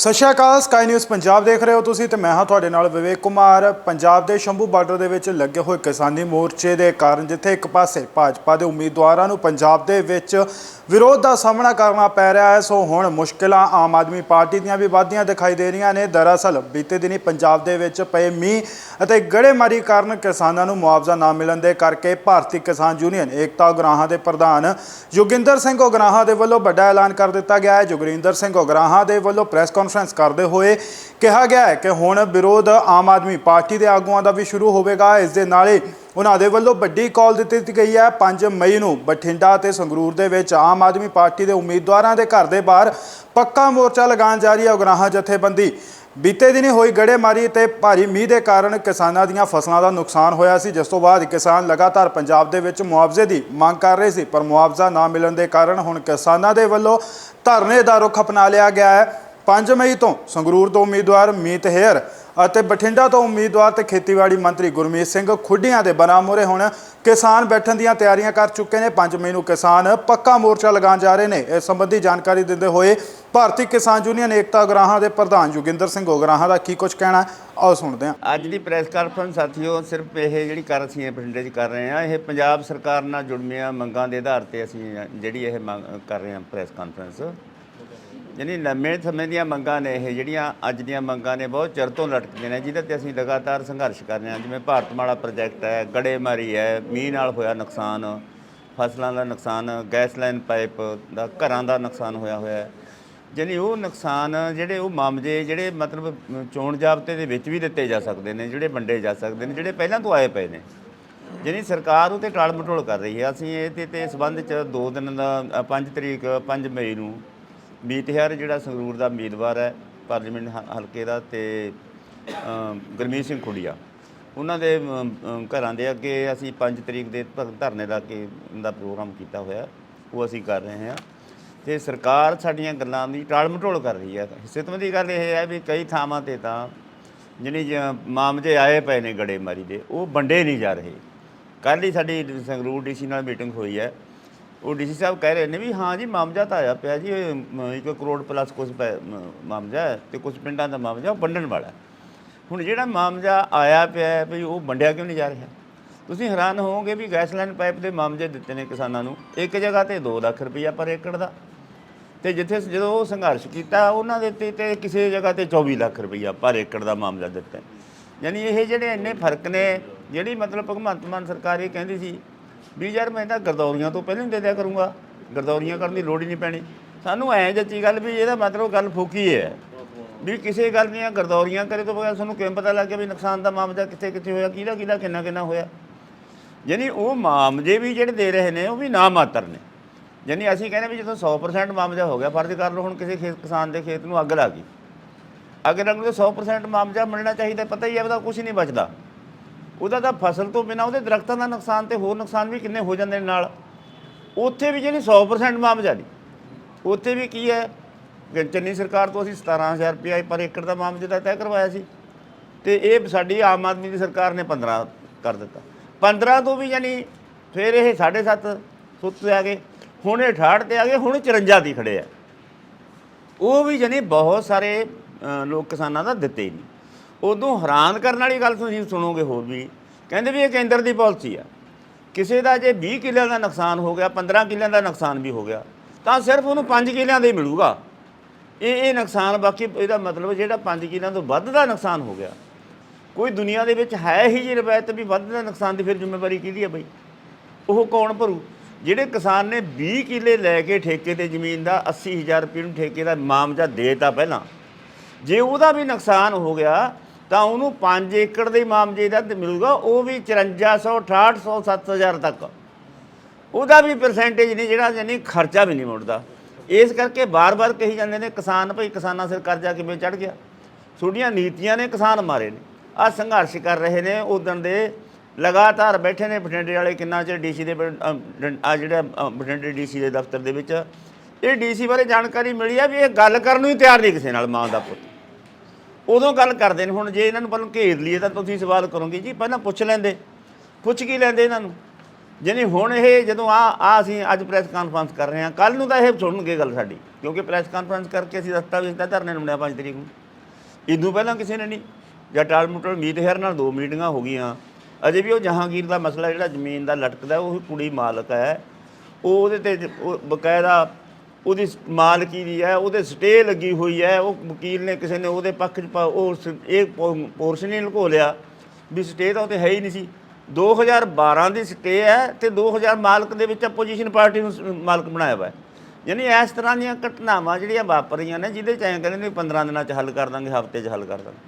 ਸਤਿ ਸ਼੍ਰੀ ਅਕਾਲ ਸਕਾਈ ਨਿਊਜ਼ ਪੰਜਾਬ ਦੇਖ ਰਹੇ ਹੋ ਤੁਸੀਂ ਤੇ ਮੈਂ ਹਾਂ ਤੁਹਾਡੇ ਨਾਲ ਵਿਵੇਕ ਕੁਮਾਰ। ਪੰਜਾਬ ਦੇ ਸ਼ੰਭੂ ਬਾਰਡਰ ਦੇ ਵਿੱਚ ਲੱਗੇ ਹੋਏ ਕਿਸਾਨੀ ਮੋਰਚੇ ਦੇ ਕਾਰਨ ਜਿੱਥੇ ਇੱਕ ਪਾਸੇ ਭਾਜਪਾ ਦੇ ਉਮੀਦਵਾਰਾਂ ਨੂੰ ਪੰਜਾਬ ਦੇ ਵਿੱਚ ਵਿਰੋਧ ਦਾ ਸਾਹਮਣਾ ਕਰਨਾ ਪੈ ਰਿਹਾ ਹੈ, ਸੋ ਹੁਣ ਮੁਸ਼ਕਿਲਾਂ ਆਮ ਆਦਮੀ ਪਾਰਟੀ ਦੀਆਂ ਵੀ ਵਧਦੀਆਂ ਦਿਖਾਈ ਦੇ ਰਹੀਆਂ ਨੇ। ਦਰਅਸਲ ਬੀਤੇ ਦਿਨੀ ਪੰਜਾਬ ਦੇ ਵਿੱਚ ਪਏ ਮੀਂਹ ਅਤੇ ਗੜੇਮਾਰੀ ਕਾਰਨ ਕਿਸਾਨਾਂ ਨੂੰ ਮੁਆਵਜ਼ਾ ਨਾ ਮਿਲਣ ਦੇ ਕਰਕੇ ਭਾਰਤੀ ਕਿਸਾਨ ਯੂਨੀਅਨ, ਏਕਤਾ ਉਗਰਾਹਾਂ ਦੇ ਪ੍ਰਧਾਨ ਜੋਗਿੰਦਰ ਸਿੰਘ ਉਗਰਾਹਾਂ ਦੇ ਵੱਲੋਂ ਵੱਡਾ ਐਲਾਨ ਕਰ ਦਿੱਤਾ ਗਿਆ ਹੈ। ਜੋਗਿੰਦਰ ਸਿੰਘ ਉਗਰਾਹਾਂ ਦੇ ਵੱਲੋਂ ਪ੍ਰੈਸ ਕਾਨਫਰੰਸ ਕਰਦੇ ਹੋਏ ਕਿਹਾ ਗਿਆ ਹੈ ਕਿ ਹੁਣ ਵਿਰੋਧ ਆਮ ਆਦਮੀ ਪਾਰਟੀ ਦੇ ਆਗੂਆਂ ਦਾ ਵੀ ਸ਼ੁਰੂ ਹੋਵੇਗਾ। ਇਸ ਦੇ ਨਾਲ ਹੀ ਉਹਨਾਂ ਦੇ ਵੱਲੋਂ ਵੱਡੀ ਕਾਲ ਦਿੱਤੀ ਗਈ ਹੈ। 5 ਮਈ ਨੂੰ ਬਠਿੰਡਾ ਤੇ ਸੰਗਰੂਰ ਦੇ ਵਿੱਚ ਆਮ ਆਦਮੀ ਪਾਰਟੀ ਦੇ ਉਮੀਦਵਾਰਾਂ ਦੇ ਘਰ ਦੇ ਬਾਹਰ ਪੱਕਾ ਮੋਰਚਾ ਲਗਾਉਣ ਜਾ ਰਹੀ ਹੈ ਉਗਰਾਹਾਂ ਜਥੇਬੰਦੀ। ਬੀਤੇ ਦਿਨੀ ਹੋਈ ਗੜੇਮਾਰੀ ਤੇ ਭਾਰੀ ਮੀਂਹ ਦੇ ਕਾਰਨ ਕਿਸਾਨਾਂ ਦੀਆਂ ਫਸਲਾਂ ਦਾ ਨੁਕਸਾਨ ਹੋਇਆ ਸੀ। ਜਿਸ ਤੋਂ ਬਾਅਦ ਕਿਸਾਨ ਲਗਾਤਾਰ ਪੰਜਾਬ ਦੇ ਵਿੱਚ ਮੁਆਵਜ਼ੇ ਦੀ ਮੰਗ ਕਰ ਰਹੇ ਸੀ, ਪਰ ਮੁਆਵਜ਼ਾ ਨਾ ਮਿਲਣ ਦੇ ਕਾਰਨ ਹੁਣ ਕਿਸਾਨਾਂ ਦੇ ਵੱਲੋਂ ਧਰਨੇ ਦਾ ਰੁਖ ਅਪਣਾ ਲਿਆ ਗਿਆ ਹੈ। 5 ਮਈ ਤੋਂ ਸੰਗਰੂਰ ਤੋਂ ਉਮੀਦਵਾਰ ਮੀਤ ਹੇਅਰ ਅਤੇ ਬਠਿੰਡਾ ਤੋਂ ਉਮੀਦਵਾਰ ਤੇ ਖੇਤੀਬਾੜੀ ਮੰਤਰੀ ਗੁਰਮੀਤ ਸਿੰਘ ਖੁੱਡੀਆਂ ਦੇ ਬਣਾ ਬਨਾਮੋਰੇ ਹੁਣ ਕਿਸਾਨ ਬੈਠਣ ਦੀਆਂ ਤਿਆਰੀਆਂ ਕਰ ਚੁੱਕੇ ਨੇ। 5 ਮਈ ਨੂੰ ਕਿਸਾਨ ਪੱਕਾ ਮੋਰਚਾ ਲਗਾਉਣ ਜਾ ਰਹੇ ਨੇ। ਇਸ ਸੰਬੰਧੀ ਜਾਣਕਾਰੀ ਦਿੰਦੇ ਹੋਏ ਭਾਰਤੀ ਕਿਸਾਨ ਯੂਨੀਅਨ ਏਕਤਾ ਉਗਰਾਹਾਂ ਦੇ ਪ੍ਰਧਾਨ ਯੋਗਿੰਦਰ ਸਿੰਘ ਉਗਰਾਹਾਂ ਦਾ ਕੀ ਕੁਝ ਕਹਿਣਾ ਆਓ ਸੁਣਦੇ ਹਾਂ। ਅੱਜ ਦੀ ਪ੍ਰੈਸ ਕਾਨਫਰੰਸ ਸਾਥੀਓ, ਸਿਰਫ ਇਹ ਜਿਹੜੀ ਕਰ ਅਸੀਂ ਇਹ ਬਠਿੰਡੇ 'ਚ ਕਰ ਰਹੇ ਹਾਂ, ਇਹ ਪੰਜਾਬ ਸਰਕਾਰ ਨਾਲ ਜੁੜਮੀਆਂ ਮੰਗਾਂ ਦੇ ਆਧਾਰ ਤੇ ਅਸੀਂ ਜਿਹੜੀ ਇਹ ਮੰਗ ਕਰ ਰਹੇ ਹਾਂ ਪ੍ਰੈਸ ਕਾਨਫਰੰਸ। ਯਾਨੀ ਲੰਮੇ ਸਮੇਂ ਦੀਆਂ ਮੰਗਾਂ ਨੇ ਇਹ, ਜਿਹੜੀਆਂ ਅੱਜ ਦੀਆਂ ਮੰਗਾਂ ਨੇ, ਬਹੁਤ ਚਿਰ ਤੋਂ ਲਟਕਦੀਆਂ ਨੇ। ਜਿਹਦੇ ਤੇ ਅਸੀਂ ਲਗਾਤਾਰ ਸੰਘਰਸ਼ ਕਰ ਰਹੇ ਹਾਂ। ਜਿਵੇਂ ਭਾਰਤਮਾਲਾ ਪ੍ਰੋਜੈਕਟ ਹੈ, ਗੜੇਮਾਰੀ ਹੈ, ਮੀਂਹ ਨਾਲ ਹੋਇਆ ਨੁਕਸਾਨ, ਫਸਲਾਂ ਦਾ ਨੁਕਸਾਨ, ਗੈਸ ਲਾਈਨ ਪਾਈਪ ਦਾ ਘਰਾਂ ਦਾ ਨੁਕਸਾਨ ਹੋਇਆ ਹੋਇਆ ਹੈ। ਜਾਣੀ ਉਹ ਨੁਕਸਾਨ ਜਿਹੜੇ ਉਹ ਮਾਮਲੇ, ਜਿਹੜੇ ਮਤਲਬ ਚੋਣ ਜਾਬਤੇ ਦੇ ਵਿੱਚ ਵੀ ਦਿੱਤੇ ਜਾ ਸਕਦੇ ਨੇ, ਜਿਹੜੇ ਵੰਡੇ ਜਾ ਸਕਦੇ ਨੇ, ਜਿਹੜੇ ਪਹਿਲਾਂ ਤੋਂ ਆਏ ਪਏ ਨੇ। ਜਾਣੀ ਸਰਕਾਰ ਉਹ ਤੇ ਟਾਲ ਮਟੋਲ ਕਰ ਰਹੀ ਹੈ। ਅਸੀਂ ਇਹ ਤੇ ਤੇ ਸਬੰਧ ਚ ਦੋ ਦਿਨ ਦਾ 5 ਤਰੀਕ 5 ਮਈ ਨੂੰ ਮੀਤਹਿਰ ਜਿਹੜਾ ਸੰਗਰੂਰ ਦਾ ਉਮੀਦਵਾਰ ਹੈ ਪਾਰਲੀਮੈਂਟ ਹ- ਹਲਕੇ ਦਾ ਤੇ ਅਮ, ਗੁਰਮੀਤ ਸਿੰਘ ਖੁੱਡੀਆ। ਉਹਨਾਂ ਦੇ ਘਰਾਂ ਦੇ ਅੱਗੇ ਅਸੀਂ 5 ਤਰੀਕ ਦੇ ਧਰਨੇ ਦਾ ਕੇ ਦਾ ਪ੍ਰੋਗਰਾਮ ਕੀਤਾ ਹੋਇਆ ਉਹ ਅਸੀਂ ਕਰ ਰਹੇ ਹਾਂ। ਤੇ ਸਰਕਾਰ ਸਾਡੀਆਂ ਗੱਲਾਂ ਦੀ ਟਾਲ ਮਟੋਲ ਕਰ ਰਹੀ ਹੈ। ਹਿੱਸੇਤਮ ਦੀ ਗੱਲ ਇਹ ਹੈ ਵੀ ਕਈ ਥਾਵਾਂ ਤੇ ਤਾਂ ਜਿਹੜੀ ਜ- ਮਾਮਲੇ ਆਏ ਪਏ ਨੇ ਗੜੇਮਾਰੀ ਦੇ ਉਹ ਵੰਡੇ ਨਹੀਂ ਜਾ ਰਹੇ। ਕੱਲ੍ਹ ਹੀ ਸਾਡੀ ਸੰਗਰੂਰ ਡੀਸੀ ਨਾਲ ਮੀਟਿੰਗ ਹੋਈ ਹੈ। ਉਹ ਡੀਸੀ ਸਾਹਿਬ ਕਹਿ ਰਹੇ ਨੇ ਵੀ ਹਾਂ ਜੀ ਮਾਮਜ਼ਾ ਤਾਂ ਆਇਆ ਪਿਆ ਜੀ, ਇਹ ਇੱਕ ਕਰੋੜ ਪਲੱਸ ਕੁਝ ਮਾਮਲਾ ਹੈ ਤੇ ਕੁਝ ਪਿੰਡਾਂ ਦਾ ਮਾਮਜ਼ਾ, ਉਹ ਵੰਡਣ ਵਾਲਾ ਹੁਣ ਜਿਹੜਾ ਮਾਮਜ਼ਾ ਆਇਆ ਪਿਆ ਵੀ ਉਹ ਵੰਡਿਆ ਕਿਉਂ ਨਹੀਂ ਜਾ ਰਿਹਾ? ਤੁਸੀਂ ਹੈਰਾਨ ਹੋਵੋਗੇ ਵੀ ਗੈਸ ਲਾਈਨ ਪਾਈਪ ਦੇ ਮਾਮਜ਼ੇ ਦਿੱਤੇ ਨੇ ਕਿਸਾਨਾਂ ਨੂੰ, ਇੱਕ ਜਗ੍ਹਾ ਤੇ 2 ਲੱਖ ਰੁਪਈਆ ਪਰ ਏਕੜ ਦਾ। ਤੇ ਜਿੱਥੇ ਜਦੋਂ ਉਹ ਸੰਘਰਸ਼ ਕੀਤਾ, ਉਹਨਾਂ ਦੇ ਤੇ ਤੇ ਕਿਸੇ ਜਗ੍ਹਾ ਤੇ 24 ਲੱਖ ਰੁਪਈਆ ਪਰ ਏਕੜ ਦਾ ਮਾਮਲਾ ਦਿੱਤਾ। ਯਾਨੀ ਇਹ ਜਿਹੜੇ ਇੰਨੇ ਫ਼ਰਕ ਨੇ, ਜਿਹੜੀ ਮਤਲਬ ਭਗਵੰਤ ਮਾਨ ਸਰਕਾਰ ਇਹ ਕਹਿੰਦੀ ਸੀ ਵੀ ਯਾਰ ਮੈਂ ਤਾਂ ਗਰਦੌਰੀਆਂ ਤੋਂ ਪਹਿਲਾਂ ਹੀ ਦੇ ਦਿਆ ਕਰੂੰਗਾ। ਗਰਦੌਰੀਆਂ ਕਰਨ ਦੀ ਲੋੜ ਹੀ ਨਹੀਂ ਪੈਣੀ। ਸਾਨੂੰ ਐਂ ਜੱਚੀ ਗੱਲ ਵੀ ਇਹਦਾ ਮਤਲਬ ਗੱਲ ਫੂਕੀ ਹੈ। ਵੀ ਕਿਸੇ ਗੱਲ ਦੀਆਂ ਗਰਦੌਰੀਆਂ ਕਰੇ ਤੋਂ ਬਗੈਰ ਸਾਨੂੰ ਕਿਵੇਂ ਪਤਾ ਲੱਗ ਗਿਆ ਵੀ ਨੁਕਸਾਨ ਦਾ ਮਾਮਲਾ ਕਿੱਥੇ ਕਿੱਥੇ ਹੋਇਆ, ਕਿਹਦਾ ਕਿਹਦਾ ਕਿੰਨਾ ਕਿੰਨਾ ਹੋਇਆ। ਯਾਨੀ ਉਹ ਮਾਮਲੇ ਵੀ ਜਿਹੜੇ ਦੇ ਰਹੇ ਨੇ, ਉਹ ਵੀ ਨਾ ਮਾਤਰ ਨੇ। ਯਾਨੀ ਅਸੀਂ ਕਹਿੰਦੇ ਵੀ ਜਦੋਂ 100% ਮਾਮਲਾ ਹੋ ਗਿਆ, ਫਰਜ਼ ਕਰ ਲਓ ਹੁਣ ਕਿਸੇ ਖੇਤ ਕਿਸਾਨ ਦੇ ਖੇਤ ਨੂੰ ਅੱਗ ਲੱਗ ਗਈ। ਅੱਗ ਲੱਗਣ ਤੇ 100% ਮਾਮਲਾ ਮਿਲਣਾ ਚਾਹੀਦਾ, ਪਤਾ ਹੀ ਹੈ, ਉਹਦਾ ਕੁਝ ਨਹੀਂ ਬਚਦਾ। ਉਹਦਾ ਤਾਂ ਫਸਲ ਤੋਂ ਬਿਨਾ ਉਹਦੇ ਦਰਖਤਾਂ ਦਾ ਨੁਕਸਾਨ ਤੇ ਹੋਰ ਨੁਕਸਾਨ ਵੀ ਕਿੰਨੇ ਹੋ ਜਾਂਦੇ ਨੇ ਨਾਲ। ਉੱਥੇ ਵੀ ਜਿਹੜੀ 100% ਮਾਮਲਾ ਉੱਥੇ ਵੀ ਕੀ ਹੈ ਚੰਨੀ ਸਰਕਾਰ ਤੋਂ ਅਸੀਂ 17000 ਰੁਪਏ ਪਰ ਏਕੜ ਦਾ ਮਾਮਲੇ ਦਾ ਤੈਅ ਕਰਵਾਇਆ ਸੀ ਤੇ ਇਹ ਸਾਡੀ ਆਮ ਆਦਮੀ ਦੀ ਸਰਕਾਰ ਨੇ 15 ਕਰ ਦਿੱਤਾ। 15 ਤੋਂ ਵੀ ਯਾਨੀ ਫਿਰ ਇਹ 7.5 ਸੁੱਤ ਆ ਗਏ, ਹੁਣ ਇਹ 68 ਤੇ ਆ ਗਏ, ਹੁਣ 54 ਦੀ ਖੜੇ ਆ। ਉਹ ਵੀ ਯਾਨੀ ਬਹੁਤ ਸਾਰੇ ਲੋਕ ਕਿਸਾਨਾਂ ਦਾ ਦਿੱਤੇ ਹੀ ਨਹੀਂ। ਉਦੋਂ ਹੈਰਾਨ ਕਰਨ ਵਾਲੀ ਗੱਲ ਤੁਸੀਂ ਸੁਣੋਗੇ ਹੋਰ ਵੀ। ਕਹਿੰਦੇ ਵੀ ਇਹ ਕੇਂਦਰ ਦੀ ਪਾਲਿਸੀ ਆ। ਕਿਸੇ ਦਾ ਜੇ 20 ਕਿੱਲਿਆਂ ਦਾ ਨੁਕਸਾਨ ਹੋ ਗਿਆ 15 ਕਿੱਲਿਆਂ ਦਾ ਨੁਕਸਾਨ ਵੀ ਹੋ ਗਿਆ, ਤਾਂ ਸਿਰਫ ਉਹਨੂੰ 5 ਕਿੱਲਿਆਂ ਦਾ ਹੀ ਮਿਲੂਗਾ। ਇਹ ਇਹ ਨੁਕਸਾਨ ਬਾਕੀ ਇਹਦਾ ਮਤਲਬ ਜਿਹੜਾ 5 ਕਿੱਲਿਆਂ ਤੋਂ ਵੱਧ ਦਾ ਨੁਕਸਾਨ ਹੋ ਗਿਆ। ਕੋਈ ਦੁਨੀਆ ਦੇ ਵਿੱਚ ਹੈ ਹੀ ਜੀ ਰਵਾਇਤ ਵੀ ਵੱਧ ਦਾ ਨੁਕਸਾਨ ਦੀ ਫਿਰ ਜ਼ਿੰਮੇਵਾਰੀ ਕਿਹਦੀ ਹੈ ਬਈ? ਉਹ ਕੌਣ ਭਰੂ? ਜਿਹੜੇ ਕਿਸਾਨ ਨੇ 20 ਕਿੱਲੇ ਲੈ ਕੇ ਠੇਕੇ ਤੇ ਜ਼ਮੀਨ ਦਾ 80000 ਰੁਪਏ ਨੂੰ ਠੇਕੇ ਦਾ ਮਾਮਜਾ ਦੇਤਾ ਪਹਿਲਾਂ। ਜੇ ਉਹਦਾ ਵੀ ਨੁਕਸਾਨ ਹੋ ਗਿਆ ਤਾਂ ਉਹਨੂੰ 5 ਏਕੜ ਦੇ ਮਾਮਜੇ ਦਾ ਤੇ ਮਿਲੂਗਾ ਉਹ ਵੀ 5400 6800 7000 ਤੱਕ। ਉਹਦਾ ਵੀ ਪਰਸੈਂਟੇਜ ਨਹੀਂ ਜਿਹੜਾ ਯਾਨੀ ਖਰਚਾ ਵੀ ਨਹੀਂ ਮੁੜਦਾ। ਇਸ ਕਰਕੇ ਬਾਰ-ਬਾਰ ਕਹੀ ਜਾਂਦੇ ਨੇ ਕਿਸਾਨ ਭਈ ਕਿਸਾਨਾਂ ਸਿਰ ਕਰਜ਼ਾ ਕਿਵੇਂ ਚੜ ਗਿਆ? ਤੁਹਾਡੀਆਂ ਨੀਤੀਆਂ ਨੇ ਕਿਸਾਨ ਮਾਰੇ ਨੇ। ਆ ਸੰਘਰਸ਼ ਕਰ ਰਹੇ ਨੇ ਉਦੋਂ ਦੇ ਲਗਾਤਾਰ ਬੈਠੇ ਨੇ ਬਠਿੰਡੇ ਵਾਲੇ ਕਿੰਨਾ ਚਿਰ ਡੀਸੀ ਦੇ ਆ ਜਿਹੜਾ ਅ, ਬਠਿੰਡੇ ਡੀਸੀ ਦੇ ਦਫ਼ਤਰ ਦੇ ਵਿੱਚ। ਇਹ ਡੀਸੀ ਬਾਰੇ ਜਾਣਕਾਰੀ ਮਿਲੀ ਆ ਵੀ ਇਹ ਗੱਲ ਕਰਨ ਨੂੰ ਹੀ ਤਿਆਰ ਨਹੀਂ ਕਿਸੇ ਨਾਲ ਮਾਂ ਦਾ ਪੁੱਤ। ਉਦੋਂ ਗੱਲ ਕਰਦੇ ਨੇ, ਹੁਣ ਜੇ ਇਹਨਾਂ ਨੂੰ ਪਹਿਲਾਂ ਘੇਰ ਲਈਏ ਤਾਂ ਤੁਸੀਂ ਸਵਾਲ ਕਰੋਗੇ, ਜੀ ਪਹਿਲਾਂ ਪੁੱਛ ਲੈਂਦੇ। ਪੁੱਛ ਕੀ ਲੈਂਦੇ ਇਹਨਾਂ ਨੂੰ? ਜਾਣੀ ਹੁਣ ਇਹ ਜਦੋਂ ਆ ਆ ਅਸੀਂ ਅੱਜ ਪ੍ਰੈਸ ਕਾਨਫਰੰਸ ਕਰ ਰਹੇ ਹਾਂ ਕੱਲ ਨੂੰ ਤਾਂ ਇਹ ਸੁਣਨਗੇ ਗੱਲ ਸਾਡੀ, ਕਿਉਂਕਿ ਪ੍ਰੈਸ ਕਾਨਫਰੰਸ ਕਰਕੇ ਅਸੀਂ ਦਸਤਾਵੇਜ਼ ਤਾਂ ਧਰਨੇ ਨੂੰ ਬਣਿਆ 5 ਤਰੀਕ ਨੂੰ। ਇਦੋਂ ਪਹਿਲਾਂ ਕਿਸੇ ਨੇ ਨਹੀਂ, ਜਾਂ ਟਾਲ ਮੁਟਲ ਮੀਤ ਹੈਰ ਨਾਲ ਦੋ ਮੀਟਿੰਗਾਂ ਹੋ ਗਈਆਂ। ਅਜੇ ਵੀ ਉਹ ਜਹਾਂਗੀਰ ਦਾ ਮਸਲਾ ਜਿਹੜਾ ਜ਼ਮੀਨ ਦਾ ਲਟਕਦਾ, ਉਹ ਕੁੜੀ ਮਾਲਕ ਹੈ। ਉਹ ਉਹਦੇ ਤੇ ਉਹ ਬਕਾਇਦਾ ਉਹਦੀ ਮਾਲਕੀ ਦੀ ਹੈ, ਉਹਦੇ ਸਟੇ ਲੱਗੀ ਹੋਈ ਹੈ, ਉਹ ਵਕੀਲ ਨੇ ਕਿਸੇ ਨੇ ਉਹਦੇ ਪੱਖ 'ਚ ਉਹ ਸ- ਇਹ ਪੋਰਸ਼ਨ ਹੀ ਲੁਕੋ ਲਿਆ ਵੀ ਸਟੇ ਤਾਂ ਉਹ ਤੇ ਹੈ ਹੀ ਨਹੀਂ ਸੀ। 2012 ਦੀ ਸਟੇ ਹੈ ਤੇ 2000 ਮਾਲਕ ਦੇ ਵਿੱਚ ਆਪੋਜੀਸ਼ਨ ਪਾਰਟੀ ਨੂੰ ਮਾਲਕ ਬਣਾਇਆ ਹੋਇਆ ਯਾਨੀ ਇਸ ਤਰ੍ਹਾਂ ਦੀਆਂ ਘਟਨਾਵਾਂ ਜਿਹੜੀਆਂ ਵਾਪਰ ਰਹੀਆਂ ਨੇ, ਜਿਹਦੇ ਚ ਐਂ ਕਹਿੰਦੇ ਨੇ 15 ਦਿਨਾਂ ਚ ਹੱਲ ਕਰ ਦਾਂਗੇ, ਹਫ਼ਤੇ ਚ ਹੱਲ ਕਰ ਦਾਂਗੇ।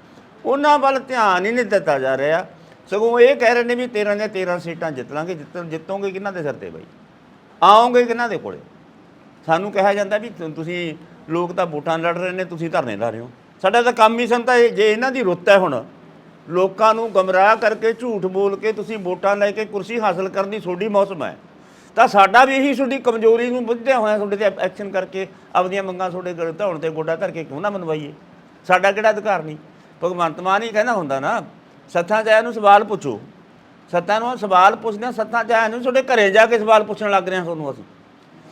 ਉਹਨਾਂ ਵੱਲ ਧਿਆਨ ਹੀ ਨਹੀਂ ਦਿੱਤਾ ਜਾ ਰਿਹਾ। ਸਗੋਂ ਇਹ ਕਹਿ ਰਹੇ ਨੇ ਵੀ 13 ਦੀਆਂ 13 ਸੀਟਾਂ ਜਿੱਤ ਲਾਂਗੇ, ਜਿੱਤ, ਜਿੱਤੋਗੇ ਕਿਹਨਾਂ ਦੇ ਸਿਰ ਤੇ ਬਾਈ? ਆਉਂਗੇ ਕਿਹਨਾਂ ਦੇ ਕੋਲੇ? ਸਾਨੂੰ ਕਿਹਾ ਜਾਂਦਾ ਵੀ ਤੁ- ਤੁਸੀਂ ਲੋਕ ਤਾਂ ਵੋਟਾਂ ਲੜ ਰਹੇ ਨੇ, ਤੁਸੀਂ ਧਰਨੇ ਲਾ ਰਹੇ ਹੋ। ਸਾਡਾ ਤਾਂ ਕੰਮ ਹੀ ਸਨ ਤਾਂ ਇਹ, ਜੇ ਇਹਨਾਂ ਦੀ ਰੁੱਤ ਹੈ ਹੁਣ, ਲੋਕਾਂ ਨੂੰ ਗਮਰਾਹ ਕਰਕੇ ਝੂਠ ਬੋਲ ਕੇ ਤੁਸੀਂ ਵੋਟਾਂ ਲੈ ਕੇ ਕੁਰਸੀ ਹਾਸਲ ਕਰਨ ਦੀ ਤੁਹਾਡੀ ਮੌਸਮ ਹੈ। ਤਾਂ ਸਾਡਾ ਵੀ ਇਹੀ ਤੁਹਾਡੀ ਕਮਜ਼ੋਰੀ ਨੂੰ ਬੁੱਝਦਿਆਂ ਹੋਇਆ ਤੁਹਾਡੇ ਤੇ ਐਕਸ਼ਨ ਕਰਕੇ ਆਪਦੀਆਂ ਮੰਗਾਂ ਤੁਹਾਡੇ ਗਲ ਧੌਣ ਤੇ ਗੋਡਾ ਧਰ ਕੇ ਕਿਉਂ ਨਾ ਮਨਵਾਈਏ? ਸਾਡਾ ਕਿਹੜਾ ਅਧਿਕਾਰ ਨਹੀਂ? ਭਗਵੰਤ ਮਾਨ ਹੀ ਕਹਿੰਦਾ ਹੁੰਦਾ ਨਾ, ਸੱਥਾਂ ਜਾਇਆ ਨੂੰ ਸਵਾਲ ਪੁੱਛੋ। ਸੱਤਾਂ ਨੂੰ ਸਵਾਲ ਪੁੱਛਦੇ ਹਾਂ ਸੱਤਾਂ ਜਾਇਆ ਨੂੰ ਤੁਹਾਡੇ ਘਰੇ ਜਾ ਕੇ ਸਵਾਲ ਪੁੱਛਣ ਲੱਗ ਰਹੇ ਹਾਂ ਤੁਹਾਨੂੰ ਅਸੀਂ।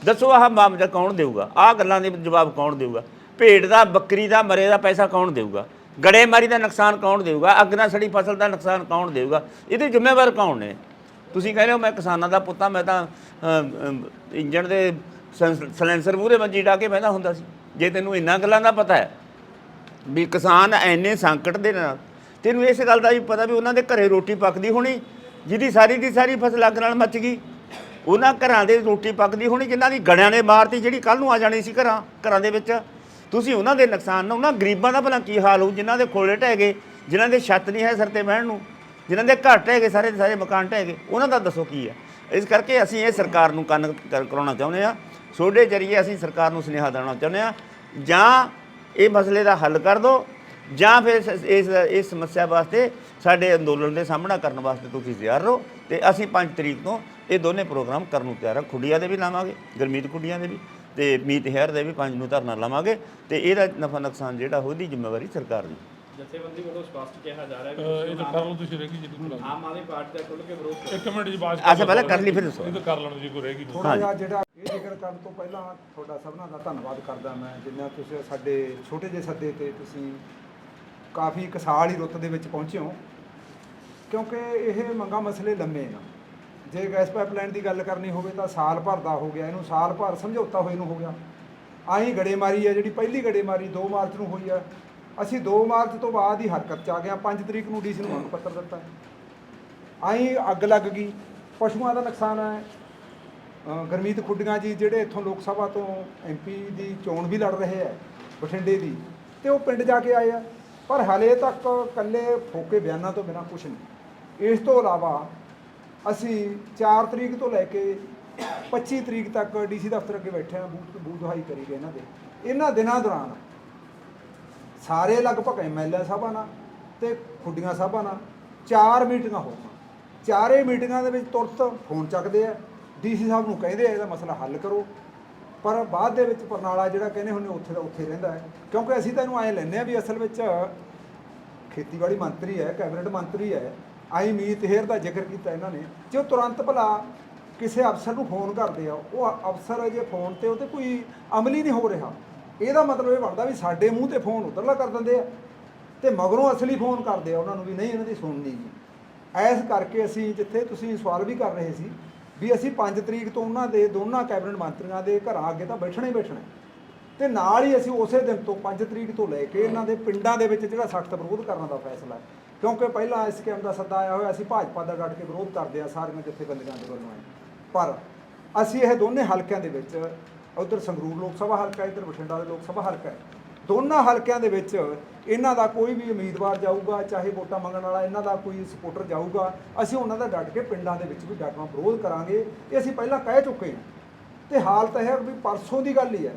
ਦੱਸੋ ਆਹ ਮਾਮਲਾ ਕੌਣ ਦੇਊਗਾ? ਆਹ ਗੱਲਾਂ ਦੇ ਜਵਾਬ ਕੌਣ ਦੇਊਗਾ? ਭੇਡ ਦਾ, ਬੱਕਰੀ ਦਾ, ਮਰੇ ਦਾ ਪੈਸਾ ਕੌਣ ਦੇਊਗਾ? ਗੜੇਮਾਰੀ ਦਾ ਨੁਕਸਾਨ ਕੌਣ ਦੇਊਗਾ? ਅੱਗ ਨਾਲ ਸੜੀ ਫਸਲ ਦਾ ਨੁਕਸਾਨ ਕੌਣ ਦੇਊਗਾ? ਇਹਦੇ ਜ਼ਿੰਮੇਵਾਰ ਕੌਣ ਨੇ? ਤੁਸੀਂ ਕਹਿ ਰਹੇ ਹੋ ਮੈਂ ਕਿਸਾਨਾਂ ਦਾ ਪੁੱਤਾਂ ਮੈਂ ਤਾਂ ਇੰਜਣ ਦੇ ਸਲੈਂਸਰ ਮੂਹਰੇ ਮੰਜੀ ਡਾ ਕੇ ਬਹਿੰਦਾ ਹੁੰਦਾ ਸੀ। ਜੇ ਤੈਨੂੰ ਇੰਨਾ ਗੱਲਾਂ ਦਾ ਪਤਾ ਹੈ ਵੀ ਕਿਸਾਨ ਐਨੇ ਸੰਕਟ ਦੇ ਨਾਲ, ਤੈਨੂੰ ਇਸ ਗੱਲ ਦਾ ਵੀ ਪਤਾ ਵੀ ਉਹਨਾਂ ਦੇ ਘਰੇ ਰੋਟੀ ਪੱਕਦੀ ਹੋਣੀ, ਜਿਹਦੀ ਸਾਰੀ ਦੀ ਸਾਰੀ ਫਸਲ ਅੱਗ ਨਾਲ ਮੱਚ ਗਈ। ਉਹਨਾਂ ਘਰਾਂ ਦੇ ਰੋਟੀ ਪੱਕਦੀ ਹੋਣੀ, ਜਿਨ੍ਹਾਂ ਦੀ ਗੜਿਆਂ ਨੇ ਮਾਰਤੀ, ਜਿਹੜੀ ਕੱਲ ਨੂੰ ਆ ਜਾਣੀ ਸੀ ਘਰਾਂ ਘਰਾਂ ਦੇ ਵਿੱਚ। ਤੁਸੀਂ ਉਹਨਾਂ ਦੇ ਨੁਕਸਾਨ ਨਾ, ਉਹਨਾਂ ਗਰੀਬਾਂ ਦਾ ਭਲਾ ਕੀ ਹਾਲ ਹੋਊ, ਜਿਨ੍ਹਾਂ ਦੇ ਖੋਲੇ ਢਹਿ ਗਏ, ਜਿਨ੍ਹਾਂ ਦੇ ਛੱਤ ਨਹੀਂ ਹੈ ਸਿਰ ਤੇ ਬਹਿਣ ਨੂੰ, ਜਿਨ੍ਹਾਂ ਦੇ ਘਰ ਢਹਿ ਗਏ, ਸਾਰੇ ਦੇ ਸਾਰੇ ਮਕਾਨ ਢਹਿ ਗਏ, ਉਹਨਾਂ ਦਾ ਦੱਸੋ ਕੀ ਹੈ? ਇਸ ਕਰਕੇ ਅਸੀਂ ਇਹ ਸਰਕਾਰ ਨੂੰ ਕੰਨ ਕਰ- ਕਰਾਉਣਾ ਚਾਹੁੰਦੇ ਆ ਤੁਹਾਡੇ ਜਰੀਏ ਅਸੀਂ ਸਰਕਾਰ ਨੂੰ ਸੁਨੇਹਾ ਦੇਣਾ ਚਾਹੁੰਦੇ ਆ ਜਾਂ ਇਹ ਮਸਲੇ ਦਾ ਹੱਲ ਕਰ ਦਿਓ, ਜਾਂ ਫਿਰ ਇਸ ਇਸ ਇਸ ਸਮੱਸਿਆ ਵਾਸਤੇ ਸਾਡੇ ਅੰਦੋਲਨ ਦੇ ਸਾਹਮਣਾ ਕਰਨ ਵਾਸਤੇ ਤੁਸੀਂ ਤਿਆਰ ਰਹੋ। ਤੇ ਅਸੀਂ 5 ਤਰੀਕ ਤੋਂ ਇਹ ਦੋਨੇ ਪ੍ਰੋਗਰਾਮ ਕਰਨ ਨੂੰ ਤਿਆਰ ਹਾਂ ਖੁੱਡੀਆਂ ਦੇ ਵੀ ਲਾਵਾਂਗੇ ਗਰਮੀਤ ਖੁੱਡੀਆਂ ਦੇ ਵੀ ਤੇ ਮੀਤ ਹੈਰ ਦੇ ਵੀ 5 ਨੂੰ ਧਰਨਾ ਲਾਵਾਂਗੇ ਤੇ ਇਹਦਾ ਨਫਾ ਨੁਕਸਾਨ ਜਿਹੜਾ ਉਹਦੀ ਜ਼ਿੰਮੇਵਾਰੀ ਸਰਕਾਰ ਦੀ। ਜਥੇਬੰਦੀ ਵੱਲੋਂ ਸਪਸ਼ਟ ਕਿਹਾ ਜਾ ਰਿਹਾ ਅਹ ਇਹ ਤਾਂ ਕਰ ਲਓ ਤੁਸੀਂ ਰਹੇਗੀ ਜੀ ਕੋਈ ਆਮ ਆਦਮੀ ਪਾਰਟੀ ਦਾ ਖੁੱਲ੍ਹ ਕੇ ਵਿਰੋਧ ਕਰ। ਇੱਕ ਮਿੰਟ ਜੀ ਬਾਅਦ ਅੱਛਾ ਪਹਿਲਾਂ ਕਰ ਲਈ ਫਿਰ ਦੱਸੋ। ਇਹ ਤਾਂ ਕਰ ਲੈਣ ਜੀ ਕੋਈ ਰਹੇਗੀ ਨਹੀਂ। ਥੋੜਾ ਜਿਹਾ ਜਿਹੜਾ ਇਹ ਜ਼ਿਕਰ ਕਰਨ ਤੋਂ ਪਹਿਲਾਂ ਤੁਹਾਡਾ ਸਭਨਾਂ ਦਾ ਧੰਨਵਾਦ ਕਰਦਾ ਮੈਂ ਜਿੰਨਾ ਤੁਸੀਂ ਸਾਡੇ ਛੋਟੇ ਜਿਹੇ ਸੱਦੇ ਤੇ ਤੁਸੀਂ ਕਾਫੀ ਕਸਾਲ ਹੀ ਰੁੱਤ ਦੇ ਵਿੱਚ ਪਹੁੰਚੇ ਹੋ। ਕਿਉਂਕਿ ਇਹ ਮੰਗਾ ਮਸਲੇ ਲੰਮੇ ਆ ਜੇ ਗੈਸ ਪਾਈਪਲਾਈਨ ਦੀ ਗੱਲ ਕਰਨੀ ਹੋਵੇ ਤਾਂ ਸਾਲ ਭਰ ਦਾ ਹੋ ਗਿਆ ਇਹਨੂੰ ਸਾਲ ਭਰ ਸਮਝੌਤਾ ਹੋਏ ਨੂੰ ਹੋ ਗਿਆ। ਆਹੀ ਗੜੇਮਾਰੀ ਹੈ ਜਿਹੜੀ ਪਹਿਲੀ ਗੜੇਮਾਰੀ 2 ਮਾਰਚ ਨੂੰ ਹੋਈ ਹੈ। ਅਸੀਂ 2 ਮਾਰਚ ਤੋਂ ਬਾਅਦ ਹੀ ਹਰਕਤ 'ਚ ਆ ਗਏ ਹਾਂ 5 ਤਰੀਕ ਨੂੰ ਡੀਸੀ ਨੂੰ ਮੰਗ ਪੱਤਰ ਦਿੱਤਾ ਆਈ ਅੱਗ ਲੱਗ ਗਈ ਪਸ਼ੂਆਂ ਦਾ ਨੁਕਸਾਨ ਹੈ। ਅ, ਗੁਰਮੀਤ ਖੁੱਡੀਆਂ ਜੀ ਜਿਹੜੇ ਇੱਥੋਂ ਲੋਕ ਸਭਾ ਤੋਂ ਐਮਪੀ ਦੀ ਚੋਣ ਵੀ ਲੜ ਰਹੇ ਹੈ ਬਠਿੰਡੇ ਦੀ ਤੇ ਉਹ ਪਿੰਡ ਜਾ ਕੇ ਆਏ ਆ। ਪਰ ਹਲੇ ਤੱਕ ਕੱਲੇ ਫੋਕੇ ਬਿਆਨਾਂ ਤੋਂ ਬਿਨਾ ਕੁਝ ਨਹੀਂ। ਇਸ ਤੋਂ ਇਲਾਵਾ ਅਸੀਂ 4 ਤਰੀਕ ਤੋਂ ਲੈ ਕੇ 25 ਤਰੀਕ ਤੱਕ ਡੀਸੀ ਦਫ਼ਤਰ ਅੱਗੇ ਬੈਠੇ ਆ ਬੂਥ ਬੂਥ ਦੁਹਾਈ ਕਰੀ ਗਏ ਇਹਨਾਂ ਦੇ। ਇਹਨਾਂ ਦਿਨਾਂ ਦੌਰਾਨ ਸਾਰੇ ਲਗਭਗ ਐਮਐਲਏ ਸਾਹਿਬਾਂ ਨਾਲ ਤੇ ਖੁੱਡੀਆਂ ਸਾਹਿਬਾਂ ਨਾਲ ਚਾਰ ਮੀਟਿੰਗਾਂ ਹੋਈਆਂ ਚਾਰੇ ਮੀਟਿੰਗਾਂ ਦੇ ਵਿੱਚ ਤੁਰਤ ਫੋਨ ਚੱਕਦੇ ਆ, ਡੀਸੀ ਸਾਹਿਬ ਨੂੰ ਕਹਿੰਦੇ ਆ, ਇਹਦਾ ਮਸਲਾ ਹੱਲ ਕਰੋ। ਪਰ ਬਾਅਦ ਦੇ ਵਿੱਚ ਪਰਨਾਲਾ ਜਿਹੜਾ ਕਹਿੰਦੇ ਹੁੰਦੇ ਉੱਥੇ ਦਾ ਉੱਥੇ ਰਹਿੰਦਾ ਹੈ। ਕਿਉਂਕਿ ਅਸੀਂ ਤਾਂ ਇਹਨੂੰ ਐਂ ਲੈਂਦੇ ਆ ਵੀ ਅਸਲ ਵਿੱਚ ਖੇਤੀਬਾੜੀ ਮੰਤਰੀ ਹੈ, ਕੈਬਨਿਟ ਮੰਤਰੀ ਹੈ ਆਈ ਮੀਤ ਹੇਰ ਦਾ ਜ਼ਿਕਰ ਕੀਤਾ ਇਹਨਾਂ ਨੇ, ਜੇ ਉਹ ਤੁਰੰਤ ਭਲਾ ਕਿਸੇ ਅਫਸਰ ਨੂੰ ਫੋਨ ਕਰਦੇ ਆ, ਉਹ ਅਫਸਰ ਜੇ ਫੋਨ ਤੇ ਉਹ ਤੇ ਕੋਈ ਅਮਲ ਹੀ ਨਹੀਂ ਹੋ ਰਿਹਾ। ਇਹਦਾ ਮਤਲਬ ਇਹ ਬਣਦਾ ਵੀ ਸਾਡੇ ਮੂੰਹ ਤੇ ਫੋਨ ਉਧਰਲਾ ਕਰ ਦਿੰਦੇ ਆ ਤੇ ਮਗਰੋਂ ਅਸਲੀ ਫੋਨ ਕਰਦੇ ਆ ਉਹਨਾਂ ਨੂੰ ਵੀ, ਨਹੀਂ, ਇਹਨਾਂ ਦੀ ਸੁਣਨੀ ਜੀ ਐਸ ਕਰਕੇ ਅਸੀਂ ਜਿੱਥੇ ਤੁਸੀਂ ਸਵਾਲ ਵੀ ਕਰ ਰਹੇ ਸੀ ਵੀ ਅਸੀਂ 5 ਤਰੀਕ ਤੋਂ ਉਹਨਾਂ ਦੇ, ਦੋਨਾਂ ਕੈਬਨਿਟ ਮੰਤਰੀਆਂ ਦੇ ਘਰਾਂ ਅੱਗੇ ਤਾਂ ਬੈਠਣਾ ਹੀ ਬੈਠਣਾ। ਹੈ। ਤੇ ਨਾਲ ਹੀ ਅਸੀਂ ਉਸੇ ਦਿਨ ਤੋਂ 5 ਤਰੀਕ ਤੋਂ ਲੈ ਕੇ ਇਹਨਾਂ ਦੇ ਪਿੰਡਾਂ ਦੇ ਵਿੱਚ ਜਿਹੜਾ ਸਖਤ ਵਿਰੋਧ ਕਰਨ ਦਾ ਫੈਸਲਾ ਕਿਉਂਕਿ ਪਹਿਲਾਂ ਇਸ ਸਕੀਮ ਦਾ ਸੱਦਾ ਆਇਆ ਹੋਇਆ ਅਸੀਂ ਭਾਜਪਾ ਦਾ ਡਟ ਕੇ ਵਿਰੋਧ ਕਰਦੇ ਆ ਸਾਰੀਆਂ ਜਥੇਬੰਦੀਆਂ ਦੇ ਵੱਲੋਂ ਹੈ। ਪਰ ਅਸੀਂ ਇਹ ਦੋਨੇ ਹਲਕਿਆਂ ਦੇ ਵਿੱਚ, ਉਧਰ ਸੰਗਰੂਰ ਲੋਕ ਸਭਾ ਹਲਕਾ, ਇੱਧਰ ਬਠਿੰਡਾ ਦੇ ਲੋਕ ਸਭਾ ਹਲਕਾ ਦੋਨਾਂ ਹਲਕਿਆਂ ਦੇ ਵਿੱਚ ਇਹਨਾਂ ਦਾ ਕੋਈ ਵੀ ਉਮੀਦਵਾਰ ਜਾਊਗਾ, ਚਾਹੇ ਵੋਟਾਂ ਮੰਗਣ ਵਾਲਾ ਇਹਨਾਂ ਦਾ ਕੋਈ ਸਪੋਰਟਰ ਜਾਊਗਾ, ਅਸੀਂ ਉਹਨਾਂ ਦਾ ਡਟ ਕੇ ਪਿੰਡਾਂ ਦੇ ਵਿੱਚ ਵੀ ਡਟਵਾ ਵਿਰੋਧ ਕਰਾਂਗੇ, ਇਹ ਅਸੀਂ ਪਹਿਲਾਂ ਕਹਿ ਚੁੱਕੇ ਹਾਂ। ਤੇ ਹਾਲਤ ਇਹ ਹੈ ਵੀ ਪਰਸੋਂ ਦੀ ਗੱਲ ਹੀ ਹੈ।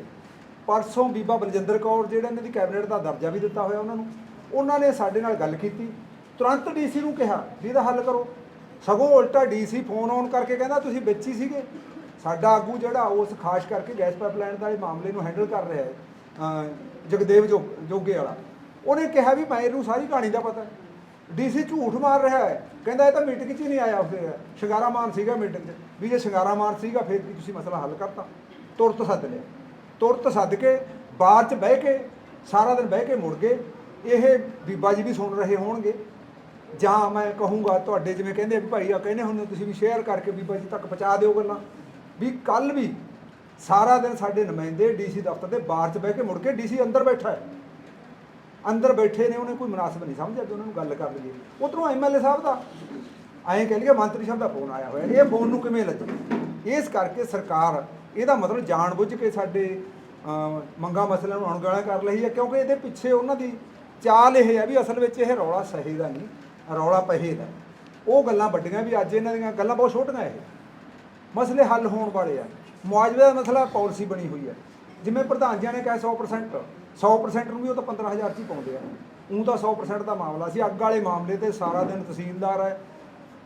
ਪਰਸੋਂ ਬੀਬਾ ਬਲਜਿੰਦਰ ਕੌਰ, ਜਿਹੜਾ ਇਹਨਾਂ ਦੀ ਕੈਬਨਿਟ ਦਾ ਦਰਜਾ ਵੀ ਦਿੱਤਾ ਹੋਇਆ ਉਹਨਾਂ ਨੂੰ, ਉਹਨਾਂ ਨੇ ਸਾਡੇ ਨਾਲ ਗੱਲ ਕੀਤੀ। ਤੁਰੰਤ ਡੀਸੀ ਨੂੰ ਕਿਹਾ, ਵੀ ਇਹਦਾ ਹੱਲ ਕਰੋ। ਸਗੋਂ ਉਲਟਾ ਡੀਸੀ ਫੋਨ ਆਨ ਕਰਕੇ ਕਹਿੰਦਾ, ਤੁਸੀਂ ਵਿੱਚ ਹੀ ਸੀਗੇ? ਸਾਡਾ ਆਗੂ ਜਿਹੜਾ ਉਸ ਖਾਸ ਕਰਕੇ ਗੈਸ ਪਾਈਪਲਾਈਨ ਦਾ ਇਹ ਮਾਮਲੇ ਨੂੰ ਹੈਂਡਲ ਕਰ ਰਿਹਾ ਹੈ ਜਗਦੇਵ ਜੋਗੇ ਵਾਲਾ। ਉਹਨੇ ਕਿਹਾ ਵੀ ਮੈਂ ਇਹਨੂੰ ਸਾਰੀ ਕਹਾਣੀ ਦਾ ਪਤਾ ਹੈ। ਡੀਸੀ ਝੂਠ ਮਾਰ ਰਿਹਾ ਹੈ। ਕਹਿੰਦਾ, ਇਹ ਤਾਂ ਮੀਟਿੰਗ 'ਚ ਹੀ ਨਹੀਂ ਆਇਆ ਉਸੇ ਸ਼ਿੰਗਾਰਾ ਮਾਨ ਸੀਗਾ ਮੀਟਿੰਗ 'ਚ। ਵੀ ਜੇ ਸ਼ਿੰਗਾਰਾ ਮਾਨ ਸੀਗਾ, ਫਿਰ ਵੀ ਤੁਸੀਂ ਮਸਲਾ ਹੱਲ ਕਰਤਾ। ਤੁਰਤ ਸੱਦ ਲਿਆ। ਤੁਰਤ ਸੱਦ ਕੇ ਬਾਅਦ 'ਚ ਬਹਿ ਕੇ, ਸਾਰਾ ਦਿਨ ਬਹਿ ਕੇ ਮੁੜ ਗਏ। ਇਹ ਬੀਬਾ ਜੀ ਵੀ ਸੁਣ ਰਹੇ ਹੋਣਗੇ। ਜਾਂ ਮੈਂ ਕਹੂੰਗਾ ਤੁਹਾਡੇ ਜਿਵੇਂ ਕਹਿੰਦੇ ਵੀ ਭਾਈ ਆ ਕਹਿੰਦੇ ਹੁੰਦੇ ਹੋ ਤੁਸੀਂ ਵੀ ਸ਼ੇਅਰ ਕਰਕੇ ਬੀਬਾ ਜੀ ਤੱਕ ਪਹੁੰਚਾ ਦਿਓ ਗੱਲਾਂ। ਵੀ ਕੱਲ ਵੀ ਸਾਰਾ ਦਿਨ ਸਾਡੇ ਨੁਮਾਇੰਦੇ ਡੀਸੀ ਦਫ਼ਤਰ ਦੇ ਬਾਹਰ 'ਚ ਬਹਿ ਕੇ ਮੁੜ ਕੇ ਡੀਸੀ ਅੰਦਰ ਬੈਠਾ ਹੈ। ਅੰਦਰ ਬੈਠੇ ਨੇ ਉਹਨੇ ਕੋਈ ਮੁਨਾਸਬ ਨਹੀਂ ਸਮਝਿਆ ਕਿ ਉਹਨਾਂ ਨੂੰ ਗੱਲ ਕਰ ਲਈਏ। ਉਧਰੋਂ ਐਮਐਲਏ ਸਾਹਿਬ ਦਾ। ਐਂ ਕਹਿ ਲਈਏ ਮੰਤਰੀ ਸਾਹਿਬ ਦਾ ਫੋਨ ਆਇਆ ਹੋਇਆ। ਇਹ ਫੋਨ ਨੂੰ ਕਿਵੇਂ ਲੱਗੇ ਇਸ ਕਰਕੇ ਸਰਕਾਰ ਇਹਦਾ ਮਤਲਬ ਜਾਣ ਬੁੱਝ ਕੇ ਸਾਡੇ ਅਮ, ਮੰਗਾਂ ਮਸਲਿਆਂ ਨੂੰ ਅਣਗਾਲਾ ਕਰ ਰਹੀ ਹੈ ਕਿਉਂਕਿ ਇਹਦੇ ਪਿੱਛੇ ਉਹਨਾਂ ਦੀ ਚਾਲ ਇਹ ਹੈ ਵੀ ਅਸਲ ਵਿੱਚ ਇਹ ਰੌਲਾ ਸਹੀ ਦਾ ਨਹੀਂ। ਰੌਲਾ ਪਹੇ ਦਾ ਉਹ ਗੱਲਾਂ ਵੱਡੀਆਂ ਵੀ ਅੱਜ ਇਹਨਾਂ ਦੀਆਂ ਗੱਲਾਂ ਬਹੁਤ ਛੋਟੀਆਂ ਇਹ। ਮਸਲੇ ਹੱਲ ਹੋਣ ਵਾਲੇ ਆ। ਮੁਆਵਜ਼ੇ ਦਾ ਮਸਲਾ ਪਾਲਿਸੀ ਬਣੀ ਹੋਈ ਹੈ ਜਿਵੇਂ ਪ੍ਰਧਾਨ ਜੀ ਨੇ ਕਿਹਾ 100% 100% ਨੂੰ ਵੀ ਉਹ ਤਾਂ 15000 ਚ ਹੀ ਪਾਉਂਦੇ ਆ। ਉਹ ਤਾਂ 100% ਦਾ ਮਾਮਲਾ ਸੀ। ਅੱਗ ਵਾਲੇ ਮਾਮਲੇ ਤੇ ਸਾਰਾ ਦਿਨ ਤਹਿਸੀਲਦਾਰ ਹੈ,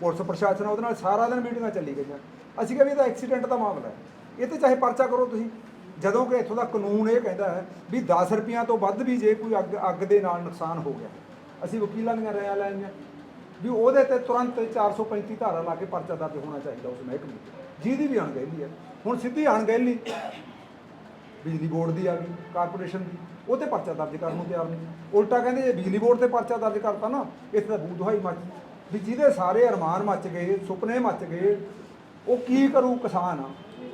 ਪੁਲਿਸ ਪ੍ਰਸ਼ਾਸਨ ਉਹਦੇ ਨਾਲ ਸਾਰਾ ਦਿਨ ਮੀਟਿੰਗਾਂ ਚੱਲੀ ਗਈਆਂ। ਅਸੀਂ ਕਿਹਾ ਵੀ ਇਹ ਤਾਂ ਐਕਸੀਡੈਂਟ ਦਾ ਮਾਮਲਾ ਹੈ। ਇਹ ਤੇ ਚਾਹੇ ਪਰਚਾ ਕਰੋ ਤੁਸੀਂ। ਜਦੋਂ ਕਿ ਇੱਥੋਂ ਦਾ ਕਾਨੂੰਨ ਇਹ ਕਹਿੰਦਾ ਹੈ ਵੀ 10 ਰੁਪਈਆਂ ਤੋਂ ਵੱਧ ਵੀ ਜੇ ਕੋਈ ਅੱਗ ਅੱਗ ਦੇ ਨਾਲ ਨੁਕਸਾਨ ਹੋ ਗਿਆ। ਅਸੀਂ ਵਕੀਲਾਂ ਦੀਆਂ ਰਾਇਆਂ ਲੈਣੀਆਂ ਵੀ ਉਹਦੇ ਤੇ ਤੁਰੰਤ 435 ਧਾਰਾ ਲਾ ਕੇ ਪਰਚਾ ਦਰਜ ਹੋਣਾ ਚਾਹੀਦਾ ਉਸ ਮਹਿਕਮੇ ਤੇ। ਜਿਹਦੀ ਵੀ ਅਣਗਹਿਲੀ ਹੈ। ਹੁਣ ਸਿੱਧੀ ਅਣਗਹਿਲੀ ਬਿਜਲੀ ਬੋਰਡ ਦੀ ਆ ਗਈ, ਕਾਰਪੋਰੇਸ਼ਨ ਦੀ। ਉਹ ਤੇ ਪਰਚਾ ਦਰਜ ਕਰਨ ਨੂੰ ਤਿਆਰ ਨਹੀਂ। ਉਲਟਾ ਕਹਿੰਦੇ ਜੇ ਬਿਜਲੀ ਬੋਰਡ ਤੇ ਪਰਚਾ ਦਰਜ ਕਰਤਾ ਨਾ, ਇੱਥੇ ਤਾਂ ਬੂ ਦੁਹਾਈ ਮੱਚ ਵੀ ਜਿਹਦੇ ਸਾਰੇ ਅਰਮਾਨ ਮੱਚ ਗਏ, ਸੁਪਨੇ ਮੱਚ ਗਏ, ਉਹ ਕੀ ਕਰੂ ਕਿਸਾਨ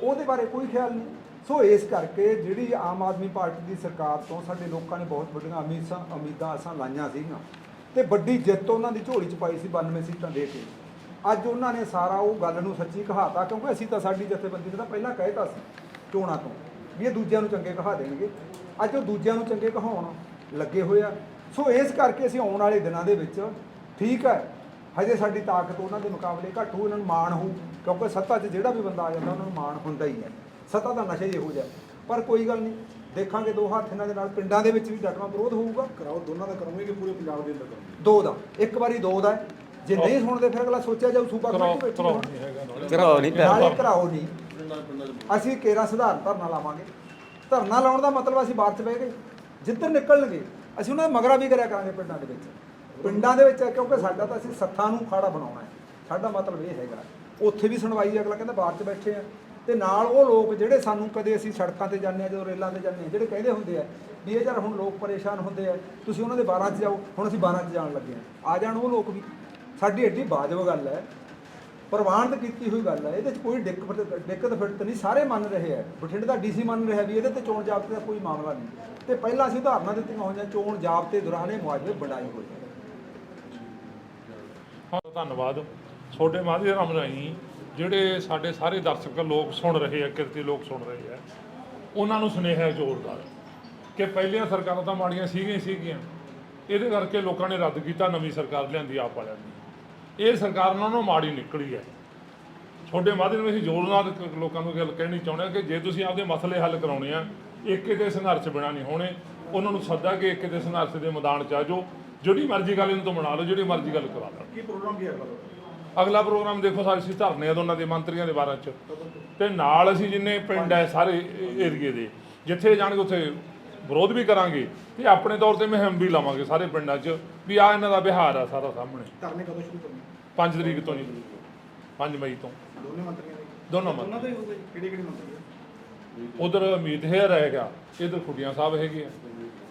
ਉਹਦੇ ਬਾਰੇ ਕੋਈ ਖਿਆਲ ਨਹੀਂ। ਸੋ ਇਸ ਕਰਕੇ ਜਿਹੜੀ ਆਮ ਆਦਮੀ ਪਾਰਟੀ ਦੀ ਸਰਕਾਰ ਤੋਂ ਸਾਡੇ ਲੋਕਾਂ ਨੇ ਬਹੁਤ ਵੱਡੀਆਂ ਉਮੀਦਾਂ ਉਮੀਦਾਂ ਆਸਾਂ ਲਾਈਆਂ ਸੀਗੀਆਂ। ਤੇ ਵੱਡੀ ਜਿੱਤ ਉਹਨਾਂ ਦੀ ਝੋਲੀ ਚ ਪਾਈ ਸੀ 92 ਸੀਟਾਂ ਦੇ ਕੇ। ਅੱਜ ਉਹਨਾਂ ਨੇ ਸਾਰਾ ਉਹ ਗੱਲ ਨੂੰ ਸੱਚੀ ਕਹਾਤਾ, ਕਿਉਂਕਿ ਅਸੀਂ ਤਾਂ ਸਾਡੀ ਜਥੇਬੰਦੀ ਨੇ ਤਾਂ ਪਹਿਲਾਂ ਕਹਿਤਾ ਸੀ ਚੋਣਾਂ ਤੋਂ ਵੀ ਇਹ ਦੂਜਿਆਂ ਨੂੰ ਚੰਗੇ ਕਹਾ ਦੇਣਗੇ। ਅੱਜ ਉਹ ਦੂਜਿਆਂ ਨੂੰ ਚੰਗੇ ਕਹਾਉਣ ਲੱਗੇ ਹੋਏ ਆ। ਸੋ ਇਸ ਕਰਕੇ ਅਸੀਂ ਆਉਣ ਵਾਲੇ ਦਿਨਾਂ ਦੇ ਵਿੱਚ ਠੀਕ ਹੈ, ਹਜੇ ਸਾਡੀ ਤਾਕਤ ਉਹਨਾਂ ਦੇ ਮੁਕਾਬਲੇ ਘੱਟ ਹੋ ਇਹਨਾਂ ਨੂੰ ਮਾਣ ਹੋਊ, ਕਿਉਂਕਿ ਸੱਤਾ 'ਚ ਜਿਹੜਾ ਵੀ ਬੰਦਾ ਆ ਜਾਂਦਾ, ਉਹਨਾਂ ਨੂੰ ਮਾਣ ਹੁੰਦਾ ਹੀ ਹੈ। ਸੱਤਾ ਦਾ ਨਸ਼ਾ ਹੀ ਇਹੋ ਜਿਹਾ, ਪਰ ਕੋਈ ਗੱਲ ਨਹੀਂ। ਦੇਖਾਂਗੇ ਦੋ ਹੱਥ ਇਹਨਾਂ ਦੇ ਨਾਲ ਪਿੰਡਾਂ ਦੇ ਵਿੱਚ ਵੀ ਡਟਵਾ ਵਿਰੋਧ ਹੋਊਗਾ। ਕਰਾਓ ਦੋਨਾਂ ਦਾ ਕਰੋਗੇ ਕਿ ਪੂਰੇ ਪੰਜਾਬ ਦੇ ਅੰਦਰ ਕਰੋਗੇ? ਦੋ ਦਾ ਇੱਕ ਵਾਰੀ ਦੋ ਦਾ ਹੈ। ਜੇ ਨਹੀਂ ਸੁਣਦੇ ਫਿਰ ਅਗਲਾ ਸੋਚਿਆ ਜਾਊ ਸੂਬਾ ਕਰਾਓ ਕਮੇਟੀ ਕਰਾਓ ਨਹੀਂ ਹੈਗਾ ਨਾਲੇ। ਕਰਾਓ ਨਹੀਂ ਨਾਲੇ ਘਰਾਓ ਨਹੀਂ ਅਸੀਂ ਕੇਰਾ ਸੁਧਾਰ ਧਰਨਾ ਲਾਵਾਂਗੇ। ਧਰਨਾ ਲਾਉਣ ਦਾ ਮਤਲਬ ਅਸੀਂ ਬਾਅਦ ਚ ਬਹਿ ਗਏ। ਜਿੱਧਰ ਨਿਕਲਣਗੇ ਅਸੀਂ ਉਹਨਾਂ ਦਾ ਮਗਰਾ ਵੀ ਕਰਿਆ ਕਰਾਂਗੇ ਪਿੰਡਾਂ ਦੇ ਵਿੱਚ। ਪਿੰਡਾਂ ਦੇ ਵਿੱਚ ਹੈ ਕਿਉਂਕਿ ਸਾਡਾ ਤਾਂ ਅਸੀਂ ਸੱਥਾਂ ਨੂੰ ਖਾੜਾ ਬਣਾਉਣਾ ਹੈ। ਸਾਡਾ ਮਤਲਬ ਇਹ ਹੈਗਾ। ਉੱਥੇ ਵੀ ਸੁਣਵਾਈ ਹੈ, ਅਗਲਾ ਕਹਿੰਦਾ ਬਾਹਰ ਚ ਬੈਠੇ ਆ ਤੇ ਨਾਲ ਉਹ ਲੋਕ ਜਿਹੜੇ ਸਾਨੂੰ ਕਦੇ ਅਸੀਂ ਸੜਕਾਂ ਤੇ ਜਾਂਦੇ ਆ ਜਦੋਂ ਰੇਲਾਂ ਤੇ ਜਾਂਦੇ ਆ ਜਿਹੜੇ ਕਹਿੰਦੇ ਹੁੰਦੇ ਆ ਵੀ ਇਹ ਯਾਰ ਹੁਣ ਲੋਕ ਪਰੇਸ਼ਾਨ ਹੁੰਦੇ ਆ, ਤੁਸੀਂ ਉਹਨਾਂ ਦੇ 12 ਚ ਜਾਓ, ਹੁਣ ਅਸੀਂ 12 ਚ ਜਾਣ ਲੱਗੇ ਆ ਆ ਜਾਣ ਉਹ ਲੋਕ ਵੀ। ਸਾਡੀ ਐਡੀ ਬਾਜਬ ਗੱਲ ਹੈ ਪ੍ਰਵਾਨਤ ਕੀਤੀ ਹੋਈ ਗੱਲ ਹੈ, ਇਹਦੇ 'ਚ ਕੋਈ ਦਿੱਕਤ ਦਿੱਕਤ ਫਿਰਤ ਨਹੀਂ, ਸਾਰੇ ਮੰਨ ਰਹੇ ਆ। ਬਠਿੰਡੇ ਦਾ ਡੀਸੀ ਮੰਨ ਰਿਹਾ ਵੀ ਇਹਦੇ ਤੇ ਚੋਣ ਜ਼ਾਬਤੇ ਦਾ ਕੋਈ ਮਾਮਲਾ ਨਹੀਂ। ਤੇ ਪਹਿਲਾਂ ਅਸੀਂ ਉਦਾਹਰਨਾਂ ਦਿੱਤੀਆਂ ਹੋਈਆਂ, ਚੋਣ ਜ਼ਾਬਤੇ ਦੌਰਾਨ ਇਹ ਮੁਆਵਜ਼ੇ ਬਣਾਈ ਹੋਈ ਧੰਨਵਾਦ। ਤੁਹਾਡੇ ਮਾਧਿਅਮ ਰਾਹੀਂ ਜਿਹੜੇ ਸਾਡੇ ਸਾਰੇ ਦਰਸ਼ਕ ਲੋਕ ਸੁਣ ਰਹੇ ਆ, ਕਿਰਤੀ ਲੋਕ ਸੁਣ ਰਹੇ ਆ, ਉਹਨਾਂ ਨੂੰ ਸੁਨੇਹਾ ਜ਼ੋਰਦਾਰ ਕਿ ਪਹਿਲੀਆਂ ਸਰਕਾਰਾਂ ਤਾਂ ਮਾੜੀਆਂ ਸੀਗੀਆਂ ਸੀਗੀਆਂ। ਇਹਦੇ ਕਰਕੇ ਲੋਕਾਂ ਨੇ ਰੱਦ ਕੀਤਾ, ਨਵੀਂ ਸਰਕਾਰ ਲਿਆਂਦੀ ਆਪ ਵਾਲਿਆਂ ਨੇ। ਇਹ ਸਰਕਾਰ ਨਾਲ ਨੂੰ ਮਾੜੀ ਨਿਕਲੀ ਹੈ। ਤੁਹਾਡੇ ਮਾਧਿਅਮ ਅਸੀਂ ਜ਼ੋਰ ਨਾਲ ਲੋਕਾਂ ਨੂੰ ਗੱਲ ਕਹਿਣੀ ਚਾਹੁੰਦੇ ਹਾਂ ਕਿ ਜੇ ਤੁਸੀਂ ਆਪਦੇ ਮਸਲੇ ਹੱਲ ਕਰਾਉਣੇ ਆ ਏਕੇ ਦੇ ਸੰਘਰਸ਼ ਬਿਨਾਂ ਨਹੀਂ ਹੋਣੇ। ਉਹਨਾਂ ਨੂੰ ਸੱਦਾ ਕਿ ਏਕੇ ਦੇ ਸੰਘਰਸ਼ ਦੇ ਮੈਦਾਨ 'ਚ ਆ ਜਾਓ। ਜਿਹੜੀ ਮਰਜ਼ੀ ਗੱਲ ਇਹਨਾਂ ਤੋਂ ਬਣਾ ਲਓ, ਜਿਹੜੀ ਮਰਜ਼ੀ ਗੱਲ ਕਰਾ ਲਓ। ਕੀ ਪ੍ਰੋਗਰਾਮ ਕੀ ਹੈ ਅਗਲਾ ਪ੍ਰੋਗਰਾਮ ਦੇਖੋ ਸਾਰੇ ਅਸੀਂ ਧਰਨੇ ਆ ਦੋਨਾਂ ਦੇ ਮੰਤਰੀਆਂ ਦੇ ਬਾਰੇ ਚ। ਤੇ ਨਾਲ ਅਸੀਂ ਜਿੰਨੇ ਪਿੰਡ ਹੈ ਸਾਰੇ ਏਰੀਏ ਦੇ ਜਿੱਥੇ ਜਾਣਗੇ ਉੱਥੇ ਵਿਰੋਧ ਵੀ ਕਰਾਂਗੇ ਤੇ ਆਪਣੇ ਤੌਰ ਤੇ ਮੁਹਿੰਮ ਵੀ ਲਾਵਾਂਗੇ ਸਾਰੇ ਪਿੰਡਾਂ 'ਚ ਵੀ ਆ ਇਹਨਾਂ ਦਾ ਬਿਹਾਰ ਆ ਸਾਰਾ ਸਾਹਮਣੇ। ਧਰਨੇ ਕਦੋਂ ਸ਼ੁਰੂ ਕਰਨੇ? 5 ਤਰੀਕ ਤੋਂ ਨਹੀਂ 5 ਮਈ ਤੋਂ। ਦੋਨੇ ਮੰਤਰੀਆਂ ਦੇ? ਦੋਨੋਂ ਮੰਤਰੀ ਦਾ ਹੀ ਹੋਊਗਾ ਜੀ ਕਿਹੜੇ ਕਿਹੜੇ ਮੰਤਰੀ ਉਧਰ ਅਮੀਤ ਹੇਅਰ ਹੈਗਾ ਇਧਰ ਖੁੱਡੀਆਂ ਸਾਹਿਬ ਹੈਗੇ ਆ।